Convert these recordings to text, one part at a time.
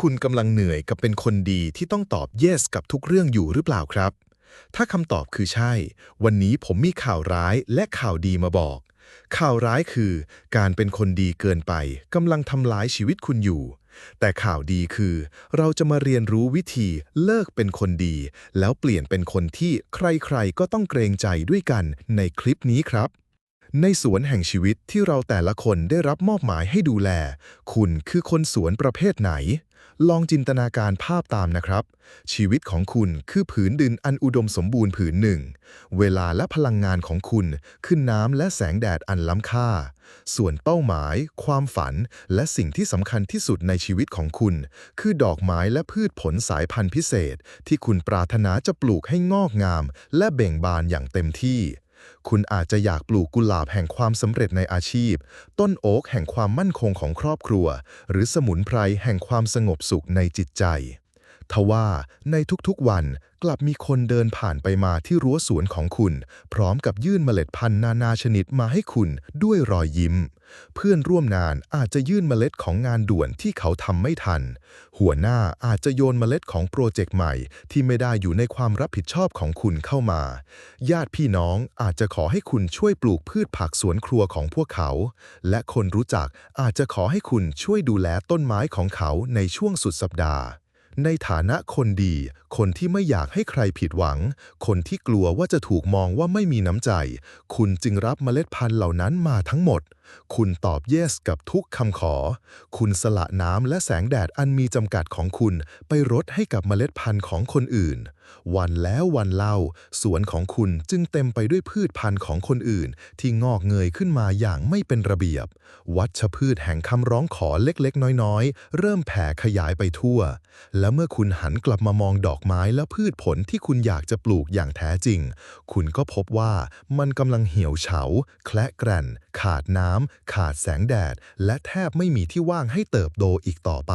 คุณกำลังเหนื่อยกับเป็นคนดีที่ต้องตอบ yes กับทุกเรื่องอยู่หรือเปล่าครับ ถ้าคำตอบคือใช่ วันนี้ผมมีข่าวร้ายและข่าวดีมาบอก ข่าวร้ายคือ การเป็นคนดีเกินไปกำลังทำลายชีวิตคุณอยู่ แต่ข่าวดีคือ เราจะมาเรียนรู้วิธีเลิกเป็นคนดี แล้วเปลี่ยนเป็นคนที่ใครๆ ก็ต้องเกรงใจด้วยกันในคลิปนี้ครับในสวนแห่งชีวิตที่เราแต่ละคนได้รับมอบหมายให้ดูแล คุณคือคนสวนประเภทไหน ลองจินตนาการภาพตามนะครับ ชีวิตของคุณคือผืนดินอันอุดมสมบูรณ์ผืนหนึ่ง เวลาและพลังงานของคุณคือน้ำและแสงแดดอันล้ำค่า ส่วนเป้าหมาย ความฝัน และสิ่งที่สำคัญที่สุดในชีวิตของคุณ คือดอกไม้และพืชผลสายพันธุ์พิเศษ ที่คุณปรารถนาจะปลูกให้งอกงาม และเบ่งบานอย่างเต็มที่ คุณอาจจะอยากปลูกกุหลาบแห่งความสำเร็จในอาชีพ ต้นโอ๊กแห่งความมั่นคงของครอบครัว หรือสมุนไพรแห่งความสงบสุขในจิตใจ ทว่าในทุกๆวัน กลับมีคนเดินผ่านไปมาที่รั้วสวนของคุณ พร้อมกับยื่นเมล็ดพันธุ์นานาชนิดมาให้คุณด้วยรอยยิ้ม เพื่อนร่วมงานอาจจะยื่นเมล็ดของงานด่วนที่เขาทำไม่ทัน หัวหน้าอาจจะโยนเมล็ดของโปรเจกต์ใหม่ ที่ไม่ได้อยู่ในความรับผิดชอบของคุณเข้ามา ญาติพี่น้องอาจจะขอให้คุณช่วยปลูกพืชผักสวนครัวของพวกเขา และคนรู้จักอาจจะขอให้คุณช่วยดูแลต้นไม้ของเขาในช่วงสุดสัปดาห์ ในฐานะคนดี คนที่ไม่อยากให้ใครผิดหวัง คนที่กลัวว่าจะถูกมองว่าไม่มีน้ำใจ คุณจึงรับเมล็ดพันธุ์เหล่านั้นมาทั้งหมด คุณตอบ yes กับทุกคำขอ คุณสละน้ำและแสงแดดอันมีจำกัดของคุณไปรดให้กับเมล็ดพันธุ์ของคนอื่น วันแล้ววันเล่า สวนของคุณจึงเต็มไปด้วยพืชพันธุ์ของคนอื่น ที่งอกเงยขึ้นมาอย่างไม่เป็นระเบียบ วัชพืชแห่งคำร้องขอเล็กๆ น้อยๆ เริ่มแผ่ขยายไปทั่ว และเมื่อคุณหันกลับมามองดอกไม้และพืชผลที่คุณอยากจะปลูกอย่างแท้จริง คุณก็พบว่ามันกำลังเหี่ยวเฉา แคละแกร่น ขาดน้ำ ขาดแสงแดด และแทบไม่มีที่ว่างให้เติบโตอีกต่อไป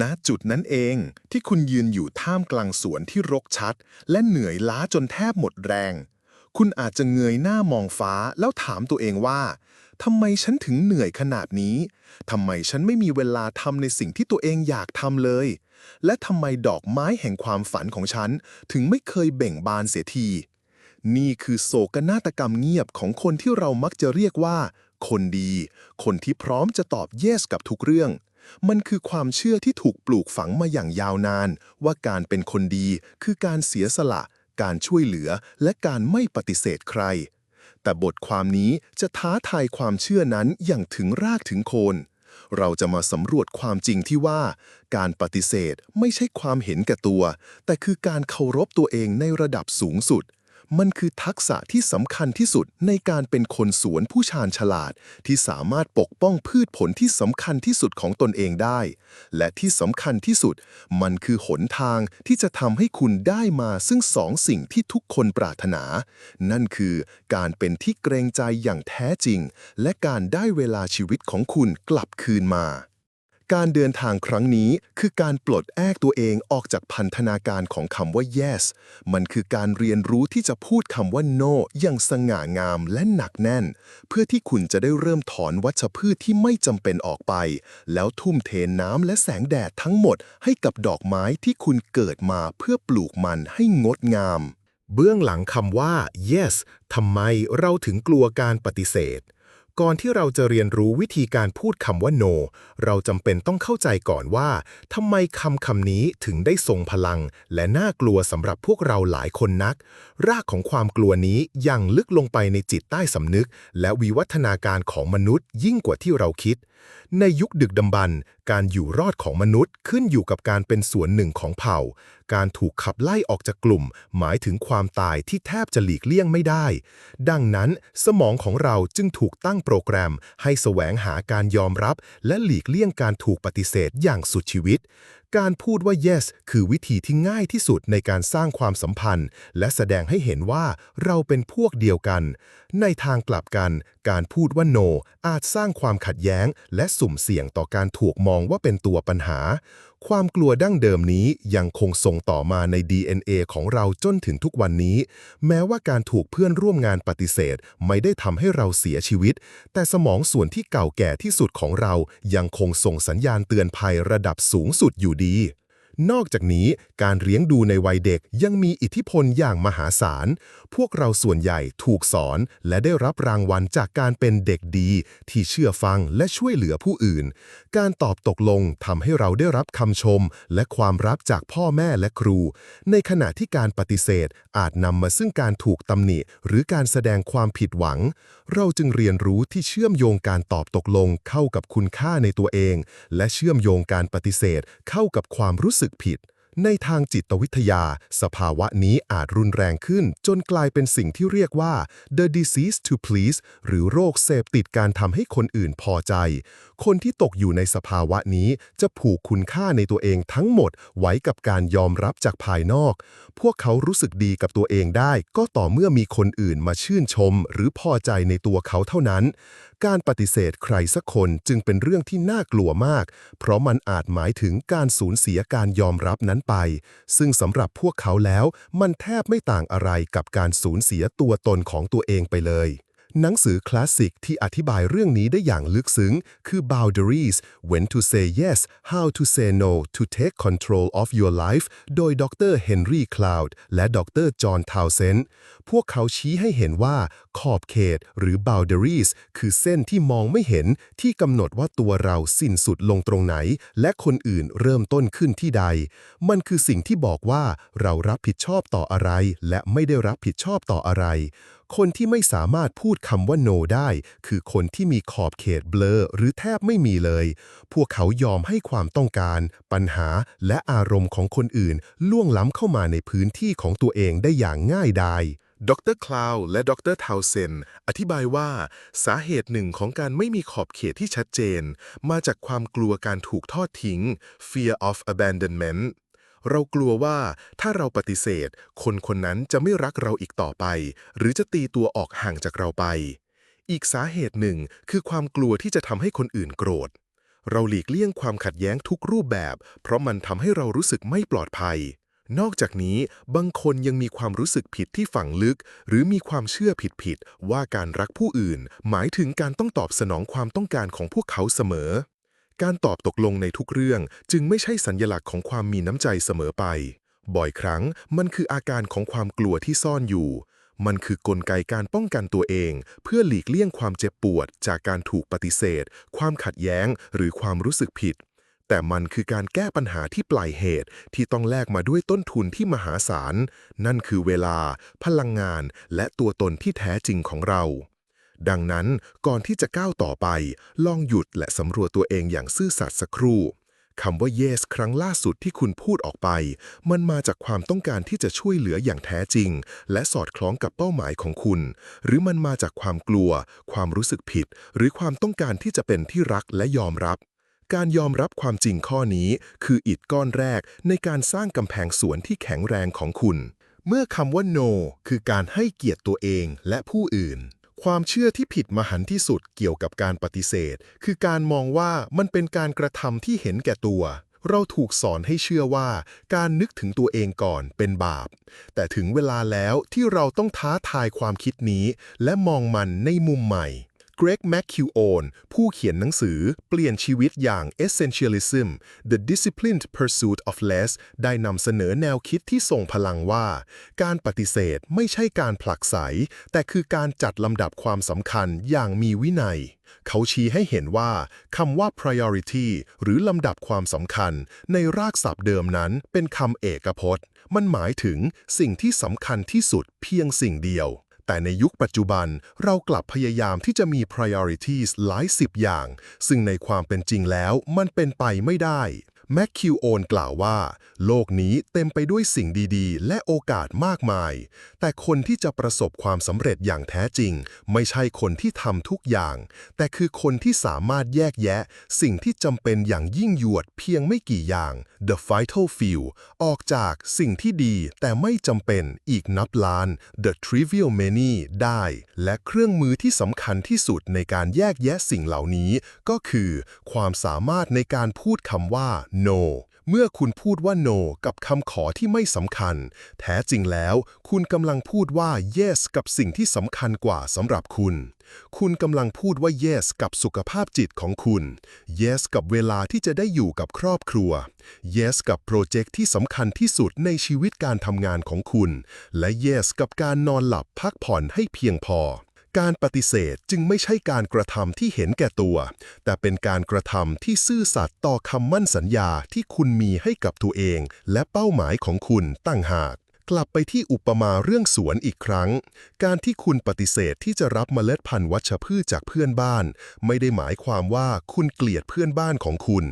ณ จุดนั้นเองที่คุณยืนอยู่ท่ามกลางสวนที่รกชัด และเหนื่อยล้าจนแทบหมดแรง คุณอาจจะเงยหน้ามองฟ้าแล้วถามตัวเองว่าทำไมฉันถึงเหนื่อยขนาดนี้ ทำไมฉันไม่มีเวลาทำในสิ่งที่ตัวเองอยากทำเลย และทำไมดอกไม้แห่งความฝันของฉัน ถึงไม่เคยเบ่งบานเสียที นี่คือโศกนาฏกรรมเงียบของคนที่เรามักจะเรียกว่า คนดี คนที่พร้อมจะตอบ yes กับทุกเรื่อง มันคือความเชื่อที่ถูกปลูกฝังมาอย่างยาวนาน ว่าการเป็นคนดีคือการเสียสละ การช่วยเหลือ และการไม่ปฏิเสธใคร แต่บทความนี้จะท้าทายความเชื่อนั้นอย่างถึงรากถึงโคน เราจะมาสำรวจความจริงที่ว่า การปฏิเสธไม่ใช่ความเห็นแก่ตัว แต่คือการเคารพตัวเองในระดับสูงสุด มันคือทักษะที่สำคัญที่สุดในการเป็นคนสวนผู้ชาญฉลาด ที่สามารถปกป้องพืชผลที่สำคัญที่สุดของตนเองได้ และที่สำคัญที่สุด มันคือหนทางที่จะทำให้คุณได้มาซึ่งสองสิ่งที่ทุกคนปรารถนา นั่นคือการเป็นที่เกรงใจอย่างแท้จริง และการได้เวลาชีวิตของคุณกลับคืนมา การเดินทางครั้งนี้คือการปลดแอกตัวเองออกจากพันธนาการของคำว่า yes มันคือการเรียนรู้ที่จะพูดคำว่า no อย่างสง่างามและหนักแน่น เพื่อที่คุณจะได้เริ่มถอนวัชพืชที่ไม่จำเป็นออกไป แล้วทุ่มเทน้ำและแสงแดดทั้งหมดให้กับดอกไม้ที่คุณเกิดมาเพื่อปลูกมันให้งดงาม เบื้องหลังคำว่า yes ทำไมเราถึงกลัวการปฏิเสธ ก่อนที่เราจะเรียนรู้วิธีการพูดคำว่า no เราจำเป็นต้องเข้าใจก่อนว่าทำไมคำคำนี้ถึงได้ทรงพลัง และน่ากลัวสำหรับพวกเราหลายคนนัก รากของความกลัวนี้ยังลึกลงไปในจิตใต้สำนึก และวิวัฒนาการของมนุษย์ยิ่งกว่าที่เราคิด ในยุคดึกดำบรรพ์การอยู่รอดของมนุษย์ขึ้นอยู่กับการเป็นส่วนหนึ่งของเผ่า การถูกขับไล่ออกจากกลุ่ม หมายถึงความตายที่แทบจะหลีกเลี่ยงไม่ได้ ดังนั้นสมองของเราจึงถูกตั้งโปรแกรม ให้แสวงหาการยอมรับ และหลีกเลี่ยงการถูกปฏิเสธอย่างสุดชีวิต การพูดว่า yes คือวิธีที่ง่ายที่สุดในการสร้างความสัมพันธ์ และแสดงให้เห็นว่าเราเป็นพวกเดียวกัน ในทางกลับกัน การพูดว่า no อาจสร้างความขัดแย้ง และสุ่มเสี่ยงต่อการถูกมองว่าเป็นตัวปัญหา ความกลัวดั้งเดิมนี้ยังคงส่งต่อมาใน DNA ของเราจนถึงทุกวันนี้ แม้ว่าการถูกเพื่อนร่วมงานปฏิเสธ ไม่ได้ทำให้เราเสียชีวิต แต่สมองส่วนที่เก่าแก่ที่สุดของเรายังคงส่งสัญญาณเตือนภัยระดับสูงสุดอยู่ดี นอกจากนี้การเลี้ยงดูในวัยเด็กยังมีอิทธิพลอย่างมหาศาล พวกเราส่วนใหญ่ถูกสอนและได้รับรางวัลจากการเป็นเด็กดี ที่เชื่อฟังและช่วยเหลือผู้อื่น การตอบตกลงทำให้เราได้รับคำชม และความรักจากพ่อแม่และครู ในขณะที่การปฏิเสธอาจนำมาซึ่งการถูกตำหนิ หรือการแสดงความผิดหวัง เราจึงเรียนรู้ที่เชื่อมโยงการตอบตกลงเข้ากับคุณค่าในตัวเอง และเชื่อมโยงการปฏิเสธเข้ากับความรู้สึกผิด ในทางจิตวิทยา สภาวะนี้อาจรุนแรงขึ้น จนกลายเป็นสิ่งที่เรียกว่า the disease to please หรือโรคเสพติดการทำให้คนอื่นพอใจ คนที่ตกอยู่ในสภาวะนี้จะผูกคุณค่าในตัวเองทั้งหมดไว้กับการยอมรับจากภายนอก พวกเขารู้สึกดีกับตัวเองได้ ก็ต่อเมื่อมีคนอื่นมาชื่นชม หรือพอใจในตัวเขาเท่านั้นการปฏิเสธใครสักคนจึงเป็นเรื่องที่น่ากลัวมาก เพราะมันอาจหมายถึงการสูญเสียการยอมรับนั้นไป ซึ่งสำหรับพวกเขาแล้วมันแทบไม่ต่างอะไรกับการสูญเสียตัวตนของตัวเองไปเลยหนังสือคลาสสิกที่อธิบายเรื่องนี้ได้อย่างลึกซึ้ง คือ Boundaries When to say yes How to say no to take control of your life โดยดรเฮนรี่คลาวด์และดรจอห์นทาวเซนต์พวกเขาชี้ให้เห็นว่า ขอบเขตหรือ Boundaries คือเส้นที่มองไม่เห็นที่กำหนดว่าตัวเราสิ้นสุดลงตรงไหน และคนอื่นเริ่มต้นขึ้นที่ใด มันคือสิ่งที่บอกว่าเรารับผิดชอบต่ออะไร และไม่ได้รับผิดชอบต่ออะไร คนที่ไม่สามารถพูดคำว่า no ได้ คือคนที่มีขอบเขตเบลอหรือแทบไม่มีเลย พวกเขายอมให้ความต้องการ ปัญหาและอารมณ์ของคนอื่นล่วงล้ำเข้ามาในพื้นที่ของตัวเองได้อย่างง่ายดาย ดรคลาวและดรทาวเซนอธิบายว่า สาเหตุหนึ่งของการไม่มีขอบเขตที่ชัดเจน มาจากความกลัวการถูกทอดทิ้ง fear of abandonment เรากลัวว่าถ้าเราปฏิเสธ คนคนนั้นจะไม่รักเราอีกต่อไป หรือจะตีตัวออกห่างจากเราไป อีกสาเหตุหนึ่งคือความกลัวที่จะทำให้คนอื่นโกรธ เราหลีกเลี่ยงความขัดแย้งทุกรูปแบบ เพราะมันทำให้เรารู้สึกไม่ปลอดภัย นอกจากนี้บางคนยังมีความรู้สึกผิดที่ฝังลึก หรือมีความเชื่อผิดๆว่าการรักผู้อื่น หมายถึงการต้องตอบสนองความต้องการของพวกเขาเสมอ การตอบตกลงในทุกเรื่องจึงไม่ใช่สัญญลักษณ์ของความมีน้ำใจเสมอไป บ่อยครั้งมันคืออาการของความกลัวที่ซ่อนอยู่ มันคือกลไกการป้องกันตัวเอง เพื่อหลีกเลี่ยงความเจ็บปวด จากการถูกปฏิเสธ ความขัดแย้ง หรือความรู้สึกผิด แต่มันคือการแก้ปัญหาที่ปลายเหตุที่ต้องแลกมาด้วยต้นทุนที่มหาศาล นั่นคือเวลา พลังงาน และตัวตนที่แท้จริงของเรา ดังนั้นก่อนที่จะก้าวต่อไป ลองหยุดและสำรวจตัวเองอย่างซื่อสัตย์สักครู่คำว่า yes ครั้งล่าสุดที่คุณพูดออกไป มันมาจากความต้องการที่จะช่วยเหลืออย่างแท้จริง และสอดคล้องกับเป้าหมายของคุณ หรือมันมาจากความกลัว ความรู้สึกผิด หรือความต้องการที่จะเป็นที่รักและยอมรับ การยอมรับความจริงข้อนี้ คืออิฐก้อนแรกในการสร้างกำแพงสวนที่แข็งแรงของคุณ เมื่อคำว่า no คือการให้เกียรติตัวเองและผู้อื่น ความเชื่อที่ผิดมหันที่สุดเกี่ยวกับการปฏิเสธ คือการมองว่ามันเป็นการกระทำที่เห็นแก่ตัวเราถูกสอนให้เชื่อว่า การนึกถึงตัวเองก่อนเป็นบาป แต่ถึงเวลาแล้วที่เราต้องท้าทายความคิดนี้ และมองมันในมุมใหม่ เกรกแมคคิวโอนผู้เขียนหนังสือเปลี่ยนชีวิตอย่าง Essentialism The Disciplined Pursuit of Less ได้นำเสนอแนวคิดที่ส่งพลังว่า การปฏิเสธไม่ใช่การผลักไส แต่คือการจัดลำดับความสำคัญอย่างมีวินัย เขาชี้ให้เห็นว่าคำว่า priority หรือลำดับความสำคัญ ในรากศัพท์เดิมนั้นเป็นคำเอกพจน์ มันหมายถึงสิ่งที่สำคัญที่สุดเพียงสิ่งเดียว แต่ในยุคปัจจุบันเรากลับพยายามที่จะมี priorities หลายสิบอย่าง ซึ่งในความเป็นจริงแล้วมันเป็นไปไม่ได้ แมคคิวโอนกล่าวว่า โลกนี้เต็มไปด้วยสิ่งดีๆ และโอกาสมากมาย แต่คนที่จะประสบความสำเร็จอย่างแท้จริง ไม่ใช่คนที่ทำทุกอย่าง แต่คือคนที่สามารถแยกแยะ สิ่งที่จำเป็นอย่างยิ่งยวดเพียงไม่กี่อย่าง the vital few ออกจากสิ่งที่ดีแต่ไม่จำเป็นอีกนับล้าน the trivial many ได้ และเครื่องมือที่สำคัญที่สุดในการแยกแยะสิ่งเหล่านี้ ก็คือ ความสามารถในการพูดคำว่า no เมื่อคุณพูดว่า no กับคำขอที่ไม่สำคัญ แท้จริงแล้ว คุณกำลังพูดว่า yes กับสิ่งที่สำคัญกว่าสำหรับคุณ คุณกำลังพูดว่า yes กับสุขภาพจิตของคุณ yes กับเวลาที่จะได้อยู่กับครอบครัว yes กับโปรเจกต์ที่สำคัญที่สุดในชีวิตการทำงานของคุณ และ yes กับการนอนหลับพักผ่อนให้เพียงพอ การปฏิเสธจึงไม่ใช่การกระทำที่เห็นแก่ตัว แต่เป็นการกระทำที่ซื่อสัตย์ต่อคำมั่นสัญญาที่คุณมีให้กับตัวเอง และเป้าหมายของคุณตั้งหาก กลับไปที่อุปมาเรื่องสวนอีกครั้ง การที่คุณปฏิเสธที่จะรับเมล็ดพันธุ์วัชพืชจากเพื่อนบ้าน ไม่ได้หมายความว่าคุณเกลียดเพื่อนบ้านของคุณ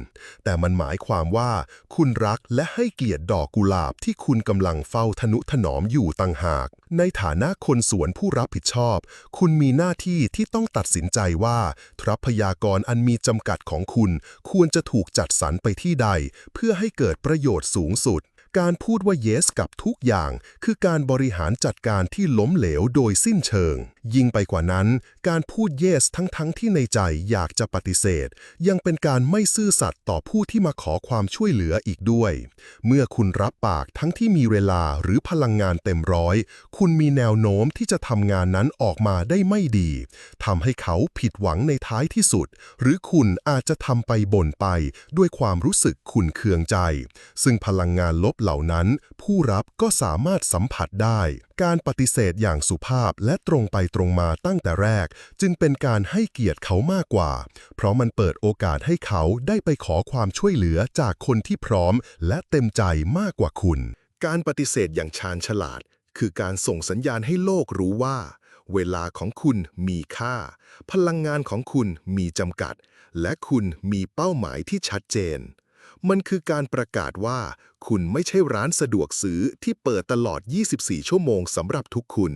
แต่มันหมายความว่าคุณรักและให้เกียรติดอกกุหลาบที่คุณกำลังเฝ้าทนุถนอมอยู่ต่างหาก ในฐานะคนสวนผู้รับผิดชอบ คุณมีหน้าที่ที่ต้องตัดสินใจว่าทรัพยากรอันมีจำกัดของคุณ ควรจะถูกจัดสรรไปที่ใด เพื่อให้เกิดประโยชน์สูงสุด การพูดว่า yes กับทุกอย่าง คือการบริหารจัดการที่ล้มเหลวโดยสิ้นเชิง ยิ่งไปกว่านั้น การพูด yes ทั้งๆทที่ในใจอยากจะปฏิเสธ ยังเป็นการไม่ซื่อสัตย์ต่อผู้ที่มาขอความช่วยเหลืออีกด้วย เมื่อคุณรับปากทั้งที่มีเวลาหรือพลังงานเต็มร้อย คุณมีแนวโน้มที่จะทำงานนั้นออกมาได้ไม่ดีทำให้เขาผิดหวังในท้ายที่สุด หรือคุณอาจจะทำไปบ่นไปด้วยความรู้สึกขุนเคืองใจ ซึ่งพลังงานลบเหล่านั้น ผู้รับก็สามารถสัมผัสได้ การปฏิเสธอย่างสุภาพและตรงไปตรงมาตั้งแต่แรก จึงเป็นการให้เกียรติเขามากกว่า เพราะมันเปิดโอกาสให้เขาได้ไปขอความช่วยเหลือจากคนที่พร้อม และเต็มใจมากกว่าคุณ การปฏิเสธอย่างชาญฉลาด คือการส่งสัญญาณให้โลกรู้ว่า เวลาของคุณมีค่า พลังงานของคุณมีจำกัด และคุณมีเป้าหมายที่ชัดเจน มันคือการประกาศว่า คุณไม่ใช่ร้านสะดวกซื้อที่เปิดตลอด 24 ชั่วโมงสำหรับทุกคุณ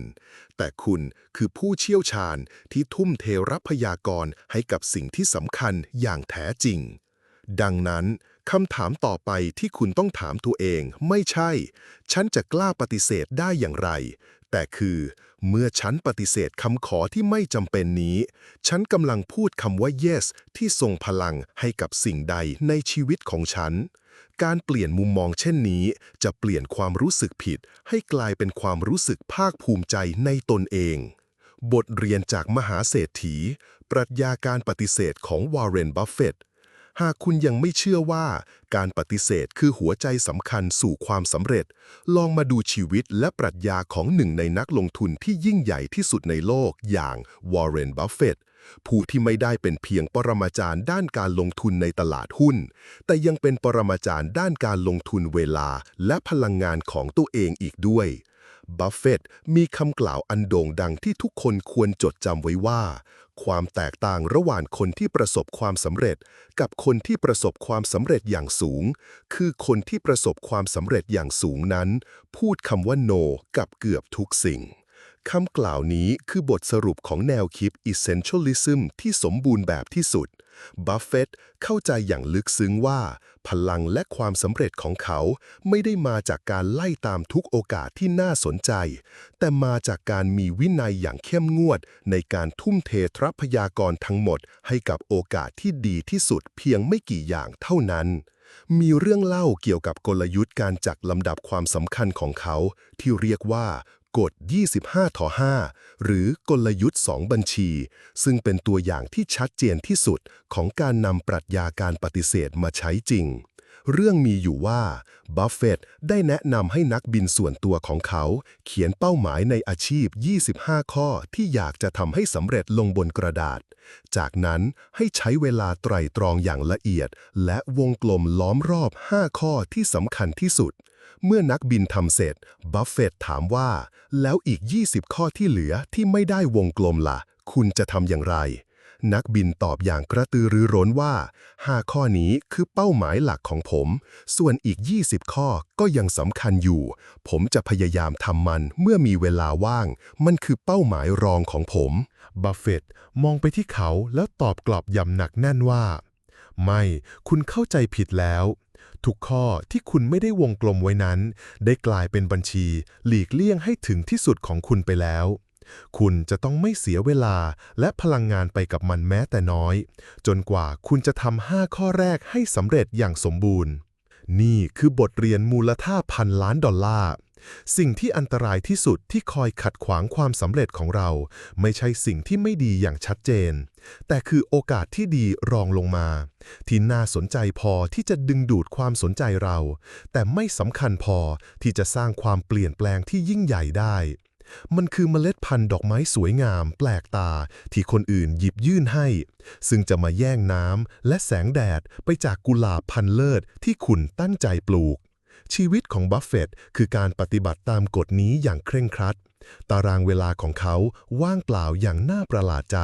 แต่คุณคือผู้เชี่ยวชาญที่ทุ่มเทรับพยากรให้กับสิ่งที่สำคัญอย่างแท้จริง ดังนั้นคำถามต่อไปที่คุณต้องถามตัวเองไม่ใช่ ฉันจะกล้าปฏิเสธได้อย่างไร แต่คือเมื่อฉันปฏิเสธคำขอที่ไม่จำเป็นนี้ ฉันกำลังพูดคำว่า yes ที่ทรงพลังให้กับสิ่งใดในชีวิตของฉัน การเปลี่ยนมุมมองเช่นนี้ จะเปลี่ยนความรู้สึกผิด ให้กลายเป็นความรู้สึกภาคภูมิใจในตนเอง บทเรียนจากมหาเศรษฐี ปรัชญาการปฏิเสธของวอร์เรน บัฟเฟตต์ หากคุณยังไม่เชื่อว่าการปฏิเสธคือหัวใจสำคัญสู่ความสำเร็จ ลองมาดูชีวิตและปรัชญาของหนึ่งในนักลงทุนที่ยิ่งใหญ่ที่สุดในโลกอย่างวอร์เรน บัฟเฟตต์ผู้ที่ไม่ได้เป็นเพียงปรมาจารย์ด้านการลงทุนในตลาดหุ้น แต่ยังเป็นปรมาจารย์ด้านการลงทุนเวลาและพลังงานของตัวเองอีกด้วย บัฟเฟตต์มีคำกล่าวอันโด่งดังที่ทุกคนควรจดจำไว้ว่า ความแตกต่างระหว่างคนที่ประสบความสำเร็จ กับคนที่ประสบความสำเร็จอย่างสูง คือคนที่ประสบความสำเร็จอย่างสูงนั้น พูดคำว่า no กับเกือบทุกสิ่ง คำกล่าวนี้คือบทสรุปของแนวคิด essentialism ที่สมบูรณ์แบบที่สุด บัฟเฟตต์เข้าใจอย่างลึกซึ้งว่า พลังและความสำเร็จของเขาไม่ได้มาจากการไล่ตามทุกโอกาสที่น่าสนใจ แต่มาจากการมีวินัยอย่างเข้มงวด ในการทุ่มเททรัพยากรทั้งหมด ให้กับโอกาสที่ดีที่สุดเพียงไม่กี่อย่างเท่านั้นมีเรื่องเล่าเกี่ยวกับกลยุทธ์การจัดลำดับความสำคัญของเขา ที่เรียกว่า กฎ 25ต่อ5 หรือกลยุทธ์ 2 บัญชี ซึ่งเป็นตัวอย่างที่ชัดเจนที่สุดของการนำปรัชญาการปฏิเสธมาใช้จริง เรื่องมีอยู่ว่า บัฟเฟตต์ได้แนะนำให้นักบินส่วนตัวของเขา เขียนเป้าหมายในอาชีพ 25 ข้อที่อยากจะทำให้สำเร็จลงบนกระดาษ จากนั้นให้ใช้เวลาไตร่ตรองอย่างละเอียด และวงกลมล้อมรอบ 5 ข้อที่สำคัญที่สุด เมื่อนักบินทำเสร็จ บัฟเฟตถามว่า แล้วอีก 20 ข้อที่เหลือที่ไม่ได้วงกลมล่ะ คุณจะทำอย่างไร นักบินตอบอย่างกระตือรือร้นว่า 5 ข้อนี้คือเป้าหมายหลักของผม ส่วนอีก 20 ข้อก็ยังสำคัญอยู่ ผมจะพยายามทำมันเมื่อมีเวลาว่าง มันคือเป้าหมายรองของผม บัฟเฟตมองไปที่เขาแล้วตอบกลับอย่างหนักแน่นว่า ไม่ คุณเข้าใจผิดแล้ว ทุกข้อที่คุณไม่ได้วงกลมไว้นั้น ได้กลายเป็นบัญชี หลีกเลี่ยงให้ถึงที่สุดของคุณไปแล้ว คุณจะต้องไม่เสียเวลาและพลังงานไปกับมันแม้แต่น้อย จนกว่าคุณจะทำห้าข้อแรกให้สำเร็จอย่างสมบูรณ์ นี่คือบทเรียนมูลค่าพันล้านดอลลาร์ สิ่งที่อันตรายที่สุดที่คอยขัดขวางความสำเร็จของเรา ไม่ใช่สิ่งที่ไม่ดีอย่างชัดเจน แต่คือโอกาสที่ดีรองลงมา ที่น่าสนใจพอที่จะดึงดูดความสนใจเรา แต่ไม่สำคัญพอที่จะสร้างความเปลี่ยนแปลงที่ยิ่งใหญ่ได้ มันคือเมล็ดพันธุ์ดอกไม้สวยงาม แปลกตา ที่คนอื่นหยิบยื่นให้ ซึ่งจะมาแย่งน้ำและแสงแดดไปจากกุหลาบพันเลิศที่คุณตั้งใจปลูก ชีวิตของบัฟเฟตต์คือการปฏิบัติตามกฎนี้อย่างเคร่งครัด ตารางเวลาของเขาว่างเปล่าอย่างน่าประหลาดใจ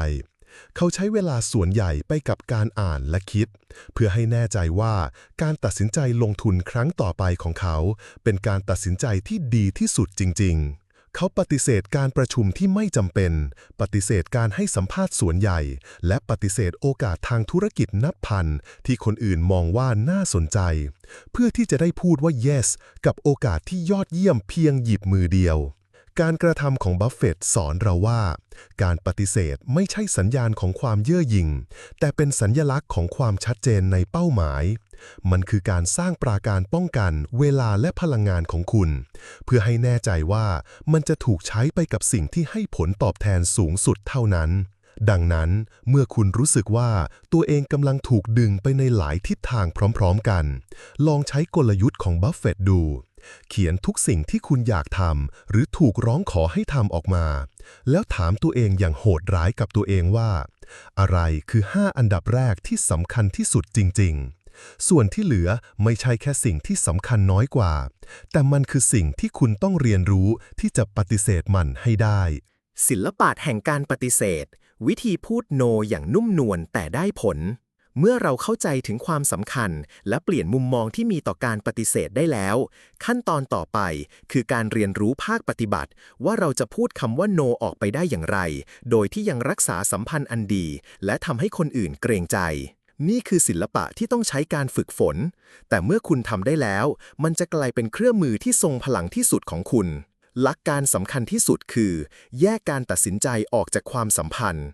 เขาใช้เวลาส่วนใหญ่ไปกับการอ่านและคิด เพื่อให้แน่ใจว่าการตัดสินใจลงทุนครั้งต่อไปของเขา เป็นการตัดสินใจที่ดีที่สุดจริง ๆ เขาปฏิเสธการประชุมที่ไม่จำเป็น ปฏิเสธการให้สัมภาษณ์ส่วนใหญ่ และปฏิเสธโอกาสทางธุรกิจนับพัน ที่คนอื่นมองว่าน่าสนใจ เพื่อที่จะได้พูดว่า yes กับโอกาสที่ยอดเยี่ยมเพียงหยิบมือเดียว การกระทำของบัฟเฟต์สอนเราว่า การปฏิเสธไม่ใช่สัญญาณของความเย่อหยิ่ง แต่เป็นสัญญลักษณ์ของความชัดเจนในเป้าหมาย มันคือการสร้างปราการป้องกันเวลาและพลังงานของคุณ เพื่อให้แน่ใจว่ามันจะถูกใช้ไปกับสิ่งที่ให้ผลตอบแทนสูงสุดเท่านั้น ดังนั้นเมื่อคุณรู้สึกว่าตัวเองกำลังถูกดึงไปในหลายทิศทางพร้อมๆกัน ลองใช้กลยุทธ์ของบัฟเฟตดู เขียนทุกสิ่งที่คุณอยากทำหรือถูกร้องขอให้ทำออกมา แล้วถามตัวเองอย่างโหดร้ายกับตัวเองว่า อะไรคือ 5 อันดับแรกที่สำคัญที่สุดจริง ๆ ส่วนที่เหลือไม่ใช่แค่สิ่งที่สำคัญน้อยกว่า แต่มันคือสิ่งที่คุณต้องเรียนรู้ที่จะปฏิเสธมันให้ได้ ศิลปะแห่งการปฏิเสธ วิธีพูดโนอย่างนุ่มนวลแต่ได้ผล เมื่อเราเข้าใจถึงความสำคัญ และเปลี่ยนมุมมองที่มีต่อการปฏิเสธได้แล้ว ขั้นตอนต่อไปคือการเรียนรู้ภาคปฏิบัติ ว่าเราจะพูดคำว่าโนออกไปได้อย่างไร โดยที่ยังรักษาสัมพันธ์อันดี และทำให้คนอื่นเกรงใจ นี่คือศิลปะที่ต้องใช้การฝึกฝน แต่เมื่อคุณทำได้แล้ว มันจะกลายเป็นเครื่องมือที่ทรงพลังที่สุดของคุณ หลักการสำคัญที่สุดคือ แยกการตัดสินใจออกจากความสัมพันธ์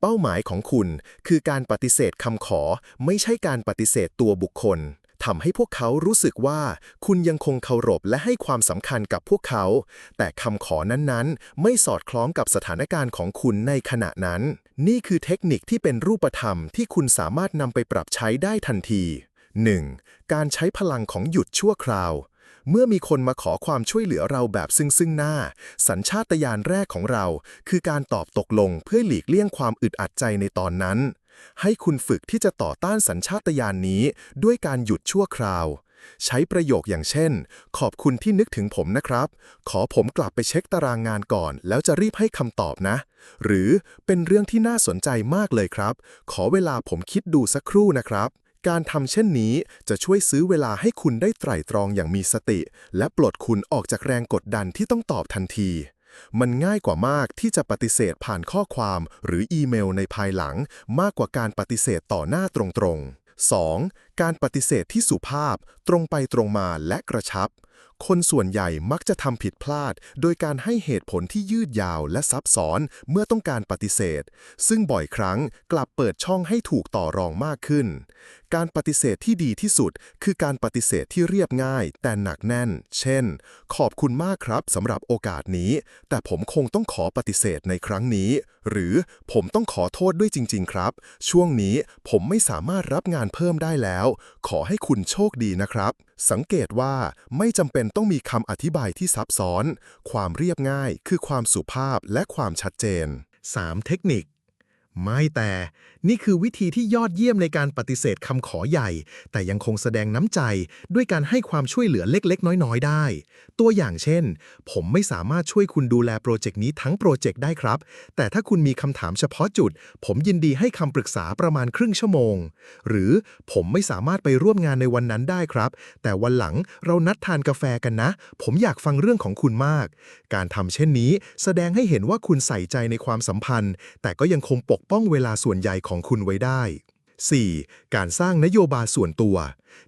เป้าหมายของคุณคือการปฏิเสธคำขอ ไม่ใช่การปฏิเสธตัวบุคคลทำให้พวกเขารู้สึกว่า คุณยังคงเคารพและให้ความสำคัญกับพวกเขา แต่คำขอนั้นๆ ไม่สอดคล้องกับสถานการณ์ของคุณในขณะนั้น นี่คือเทคนิคที่เป็นรูปธรรมที่คุณสามารถนำไปปรับใช้ได้ทันที 1. การใช้พลังของหยุดชั่วคราว เมื่อมีคนมาขอความช่วยเหลือเราแบบซึ่งซึ่งหน้า สัญชาตญาณแรกของเรา คือการตอบตกลงเพื่อหลีกเลี่ยงความอึดอัดใจในตอนนั้น ให้คุณฝึกที่จะต่อต้านสัญชาตญาณนนี้ด้วยการหยุดชั่วคราว ใช้ประโยคอย่างเช่น ขอบคุณที่นึกถึงผมนะครับ ขอผมกลับไปเช็คตารางงานก่อน แล้วจะรีบให้คำตอบนะ หรือเป็นเรื่องที่น่าสนใจมากเลยครับ ขอเวลาผมคิดดูสักครู่นะครับ การทำเช่นนี้จะช่วยซื้อเวลาให้คุณได้ไตร่ตรองอย่างมีสติ และปลดคุณออกจากแรงกดดันที่ต้องตอบทันที มันง่ายกว่ามากที่จะปฏิเสธผ่านข้อความหรืออีเมลในภายหลัง มากกว่าการปฏิเสธต่อหน้าตรงๆ 2. การปฏิเสธที่สุภาพ ตรงไปตรงมาและกระชับ คนส่วนใหญ่มักจะทำผิดพลาด โดยการให้เหตุผลที่ยืดยาวและซับซ้อนเมื่อต้องการปฏิเสธ ซึ่งบ่อยครั้งกลับเปิดช่องให้ถูกต่อรองมากขึ้น การปฏิเสธที่ดีที่สุด คือการปฏิเสธที่เรียบง่าย แต่หนักแน่น เช่น ขอบคุณมากครับสำหรับโอกาสนี้ แต่ผมคงต้องขอปฏิเสธในครั้งนี้ หรือผมต้องขอโทษด้วยจริง ๆ ครับ ช่วงนี้ผมไม่สามารถรับงานเพิ่มได้แล้ว ขอให้คุณโชคดีนะครับ สังเกตว่าไม่จำเป็นต้องมีคำอธิบายที่ซับซ้อน ความเรียบง่าย คือความสุภาพและความชัดเจน 3. เทคนิค ไม่แต่นี่คือวิธีที่ยอดเยี่ยมในการปฏิเสธคำขอใหญ่ แต่ยังคงแสดงน้ำใจด้วยการให้ความช่วยเหลือเล็กๆ น้อยๆ ได้ ตัวอย่างเช่น ผมไม่สามารถช่วยคุณดูแลโปรเจกต์นี้ทั้งโปรเจกต์ได้ครับ แต่ถ้าคุณมีคำถามเฉพาะจุด ผมยินดีให้คำปรึกษาประมาณครึ่งชั่วโมง หรือผมไม่สามารถไปร่วมงานในวันนั้นได้ครับ แต่วันหลังเรานัดทานกาแฟกันนะ ผมอยากฟังเรื่องของคุณมาก การทำเช่นนี้ แสดงให้เห็นว่าคุณใส่ใจในความสัมพันธ์ แต่ก็ยังคงปกป้องเวลาส่วนใหญ่ของคุณไว้ได้ 4. การสร้างนโยบายส่วนตัว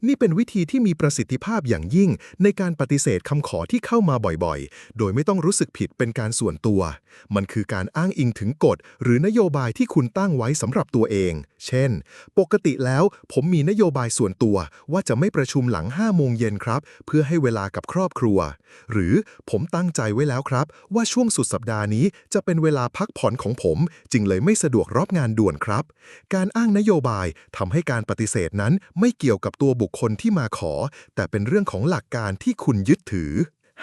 นี่เป็นวิธีที่มีประสิทธิภาพอย่างยิ่ง ในการปฏิเสธคำขอที่เข้ามาบ่อยๆ โดยไม่ต้องรู้สึกผิดเป็นการส่วนตัว มันคือการอ้างอิงถึงกฎ หรือนโยบายที่คุณตั้งไว้สำหรับตัวเอง เช่น ปกติแล้วผมมีนโยบายส่วนตัว ว่าจะไม่ประชุมหลัง5โมงเย็นครับ เพื่อให้เวลากับครอบครัว หรือผมตั้งใจไว้แล้วครับ ว่าช่วงสุดสัปดาห์นี้จะเป็นเวลาพักผ่อนของผม จึงเลยไม่สะดวกรับงานด่วนครับ การอ้างนโยบายทำให้การปฏิเสธนั้นไม่เกี่ยวกับตัวบุคคลที่มาขอ แต่เป็นเรื่องของหลักการที่คุณยึดถือ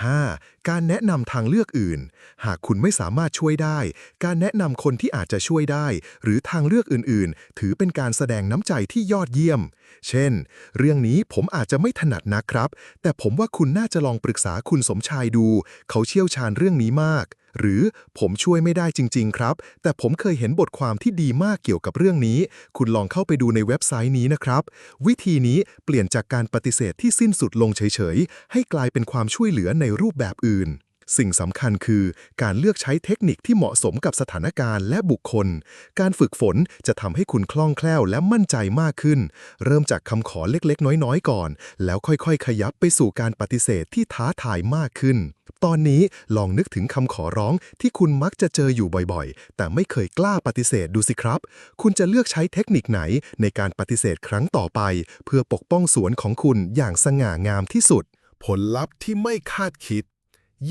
5. การแนะนำทางเลือกอื่น หากคุณไม่สามารถช่วยได้ การแนะนำคนที่อาจจะช่วยได้ หรือทางเลือกอื่นๆ ถือเป็นการแสดงน้ำใจที่ยอดเยี่ยม เช่น เรื่องนี้ผมอาจจะไม่ถนัดนะครับ แต่ผมว่าคุณน่าจะลองปรึกษาคุณสมชายดู เขาเชี่ยวชาญเรื่องนี้มาก หรือผมช่วยไม่ได้จริง ๆ ครับ แต่ผมเคยเห็นบทความที่ดีมากเกี่ยวกับเรื่องนี้ คุณลองเข้าไปดูในเว็บไซต์นี้นะครับ วิธีนี้เปลี่ยนจากการปฏิเสธที่สิ้นสุดลงเฉยๆ ให้กลายเป็นความช่วยเหลือในรูปแบบอื่น สิ่งสำคัญคือการเลือกใช้เทคนิคที่เหมาะสมกับสถานการณ์และบุคคล การฝึกฝนจะทำให้คุณคล่องแคล่วและมั่นใจมากขึ้น เริ่มจากคำขอเล็กๆ น้อยๆ ก่อน แล้วค่อยๆ ขยับไปสู่การปฏิเสธที่ท้าทายมากขึ้น ตอนนี้ลองนึกถึงคำขอร้องที่คุณมักจะเจออยู่บ่อยๆ แต่ไม่เคยกล้าปฏิเสธดูสิครับ คุณจะเลือกใช้เทคนิคไหนในการปฏิเสธครั้งต่อไป เพื่อปกป้องสวนของคุณอย่างสง่างามที่สุด ผลลัพธ์ที่ไม่คาดคิด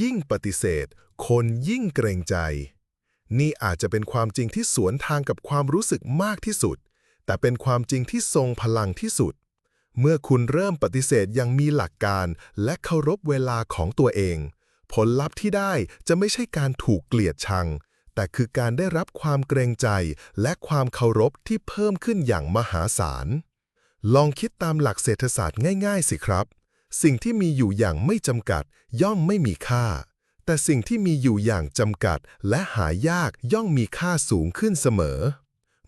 ยิ่งปฏิเสธ คนยิ่งเกรงใจ นี่อาจจะเป็นความจริงที่สวนทางกับความรู้สึกมากที่สุด แต่เป็นความจริงที่ทรงพลังที่สุด เมื่อคุณเริ่มปฏิเสธอยังมีหลักการและเคารพเวลาของตัวเอง ผลลัพธ์ที่ได้จะไม่ใช่การถูกเกลียดชัง แต่คือการได้รับความเกรงใจและความเคารพที่เพิ่มขึ้นอย่างมหาศาลลองคิดตามหลักเศรษฐศาสตร์ง่าย ๆ สิครับ สิ่งที่มีอยู่อย่างไม่จำกัดย่อมไม่มีค่า แต่สิ่งที่มีอยู่อย่างจำกัดและหายากย่อมมีค่าสูงขึ้นเสมอ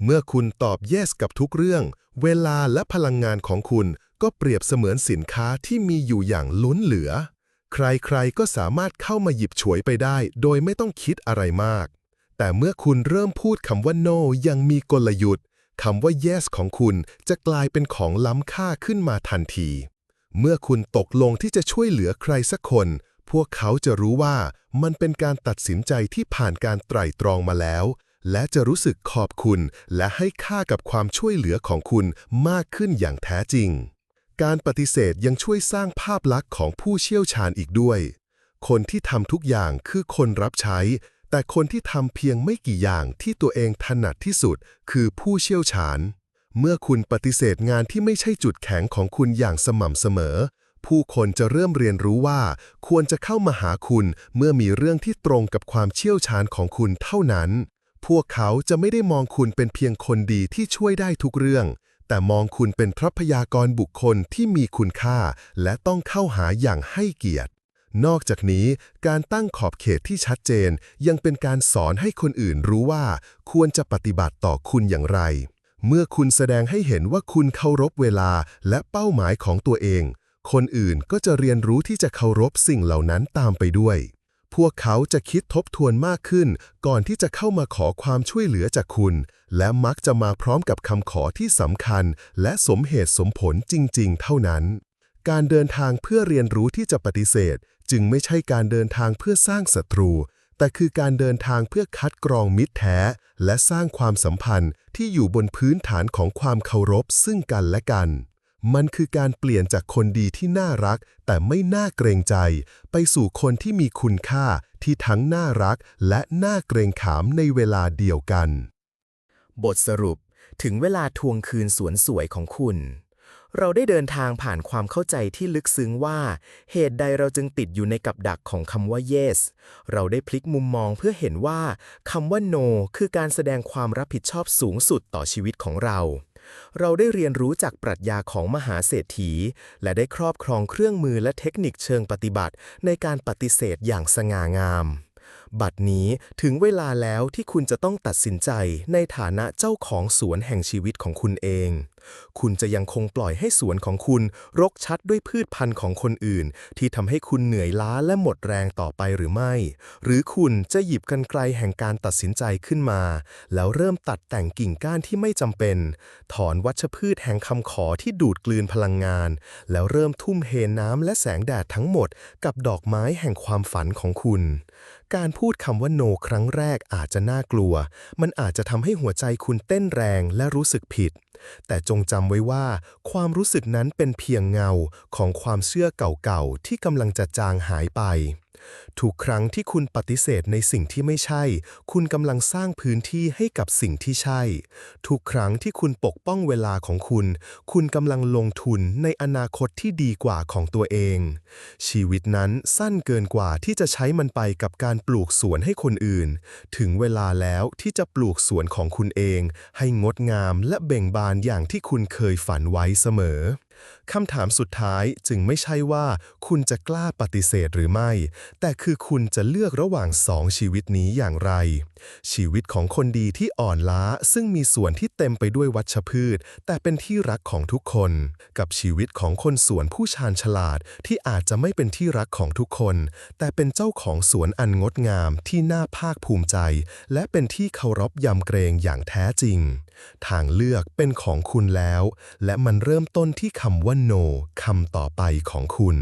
เมื่อคุณตอบ yes กับทุกเรื่อง เวลาและพลังงานของคุณก็เปรียบเสมือนสินค้าที่มีอยู่อย่างล้นเหลือ ใครๆก็สามารถเข้ามาหยิบฉวยไปได้ โดยไม่ต้องคิดอะไรมาก แต่เมื่อคุณเริ่มพูดคำว่า no ยังมีกลยุทธ์คำว่า yes ของคุณจะกลายเป็นของล้ำค่าขึ้นมาทันที เมื่อคุณตกลงที่จะช่วยเหลือใครสักคน พวกเขาจะรู้ว่ามันเป็นการตัดสินใจที่ผ่านการไตร่ตรองมาแล้ว และจะรู้สึกขอบคุณ และให้ค่ากับความช่วยเหลือของคุณมากขึ้นอย่างแท้จริง การปฏิเสธยังช่วยสร้างภาพลักษณ์ของผู้เชี่ยวชาญอีกด้วย คนที่ทำทุกอย่างคือคนรับใช้ แต่คนที่ทำเพียงไม่กี่อย่างที่ตัวเองถนัดที่สุด คือผู้เชี่ยวชาญ เมื่อคุณปฏิเสธงานที่ไม่ใช่จุดแข็งของคุณอย่างสม่ำเสมอ ผู้คนจะเริ่มเรียนรู้ว่า ควรจะเข้ามาหาคุณเมื่อมีเรื่องที่ตรงกับความเชี่ยวชาญของคุณเท่านั้น พวกเขาจะไม่ได้มองคุณเป็นเพียงคนดีที่ช่วยได้ทุกเรื่อง แต่มองคุณเป็นทรัพยากรบุคคลที่มีคุณค่า และต้องเข้าหาอย่างให้เกียรตินอกจากนี้การตั้งขอบเขตที่ชัดเจนยังเป็นการสอนให้คนอื่นรู้ว่า ควรจะปฏิบัติต่อคุณอย่างไร เมื่อคุณแสดงให้เห็นว่าคุณเคารพเวลาและเป้าหมายของตัวเอง คนอื่นก็จะเรียนรู้ที่จะเคารพสิ่งเหล่านั้นตามไปด้วย พวกเขาจะคิดทบทวนมากขึ้น ก่อนที่จะเข้ามาขอความช่วยเหลือจากคุณ และมักจะมาพร้อมกับคำขอที่สำคัญ และสมเหตุสมผลจริง ๆ เท่านั้น การเดินทางเพื่อเรียนรู้ที่จะปฏิเสธ จึงไม่ใช่การเดินทางเพื่อสร้างศัตรู แต่คือการเดินทางเพื่อคัดกรองมิตรแท้ และสร้างความสัมพันธ์ที่อยู่บนพื้นฐานของความเคารพซึ่งกันและกัน มันคือการเปลี่ยนจากคนดีที่น่ารัก แต่ไม่น่าเกรงใจ ไปสู่คนที่มีคุณค่าที่ทั้งน่ารักและน่าเกรงขามในเวลาเดียวกัน บทสรุปถึงเวลาทวงคืนสวนสวยของคุณ เราได้เดินทางผ่านความเข้าใจที่ลึกซึ้งว่า เหตุใดเราจึงติดอยู่ในกับดักของคำว่า yes เราได้พลิกมุมมองเพื่อเห็นว่าคำว่า no คือการแสดงความรับผิดชอบสูงสุดต่อชีวิตของเรา เราได้เรียนรู้จากปรัชญาของมหาเศรษฐี และได้ครอบครองเครื่องมือและเทคนิคเชิงปฏิบัติ ในการปฏิเสธอย่างสง่างาม บัดนี้ถึงเวลาแล้วที่คุณจะต้องตัดสินใจในฐานะเจ้าของสวนแห่งชีวิตของคุณเอง คุณจะยังคงปล่อยให้สวนของคุณรกชัดด้วยพืชพันธุ์ของคนอื่น ที่ทำให้คุณเหนื่อยล้าและหมดแรงต่อไปหรือไม่ หรือคุณจะหยิบกันไกลแห่งการตัดสินใจขึ้นมา แล้วเริ่มตัดแต่งกิ่งก้านที่ไม่จำเป็น ถอนวัชพืชแห่งคำขอที่ดูดกลืนพลังงาน แล้วเริ่มทุ่มเทน้ำและแสงแดดทั้งหมด กับดอกไม้แห่งความฝันของคุณ การพูดคำว่าโนครั้งแรกอาจจะน่ากลัว มันอาจจะทำให้หัวใจคุณเต้นแรงและรู้สึกผิด แต่จงจำไว้ว่า ความรู้สึกนั้นเป็นเพียงเงาของความเชื่อเก่าๆที่กำลังจะจางหายไป ทุกครั้งที่คุณปฏิเสธในสิ่งที่ไม่ใช่ คุณกำลังสร้างพื้นที่ให้กับสิ่งที่ใช่ ทุกครั้งที่คุณปกป้องเวลาของคุณ คุณกำลังลงทุนในอนาคตที่ดีกว่าของตัวเอง ชีวิตนั้นสั้นเกินกว่าที่จะใช้มันไปกับการปลูกสวนให้คนอื่น ถึงเวลาแล้วที่จะปลูกสวนของคุณเอง ให้งดงามและเบ่งบานอย่างที่คุณเคยฝันไว้เสมอ คำถามสุดท้ายจึงไม่ใช่ว่าคุณจะกล้าปฏิเสธหรือไม่ แต่คือคุณจะเลือกระหว่างสองชีวิตนี้อย่างไร ชีวิตของคนดีที่อ่อนล้าซึ่งมีส่วนที่เต็มไปด้วยวัชพืช แต่เป็นที่รักของทุกคน กับชีวิตของคนสวนผู้ชาญฉลาดที่อาจจะไม่เป็นที่รักของทุกคน แต่เป็นเจ้าของสวนอันงดงามที่น่าภาคภูมิใจ และเป็นที่เคารพยำเกรงอย่างแท้จริง ทางเลือกเป็นของคุณแล้ว และมันเริ่มต้นที่คำว่า no คำต่อไปของคุณ